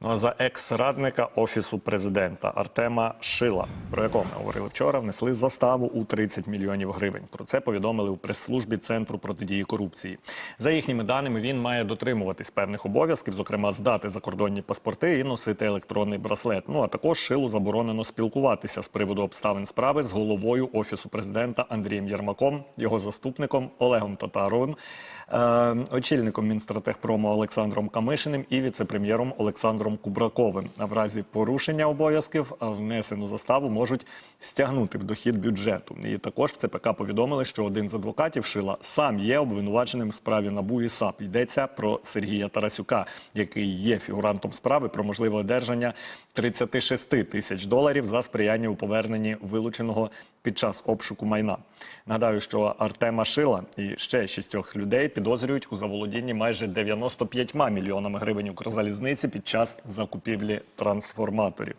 Ну а за екс-радника офісу президента Артема Шила, про якого ми говорили вчора, внесли заставу у 30 мільйонів гривень. Про це повідомили у прес-службі Центру протидії корупції. За їхніми даними, він має дотримуватись певних обов'язків, зокрема здати закордонні паспорти і носити електронний браслет. Ну а також Шилу заборонено спілкуватися з приводу обставин справи з головою офісу президента Андрієм Єрмаком, його заступником Олегом Татаровим, очільником Мінстратегпрому Олександром Камишиним і віце-прем'єром Олександром Кубраковим. А в разі порушення обов'язків е, внесену заставу можуть стягнути в дохід бюджету. І також в ЦПК повідомили, що один з адвокатів Шила сам є обвинуваченим в справі НАБУ і САП. Йдеться про Сергія Тарасюка, який є фігурантом справи про можливе одержання 36 тисяч доларів за сприяння у поверненні вилученого під час обшуку майна. Нагадаю, що Артема Шила і ще шістьох людей підозрюють у заволодінні майже 95 мільйонами гривень Укрзалізниці під час закупівлі трансформаторів.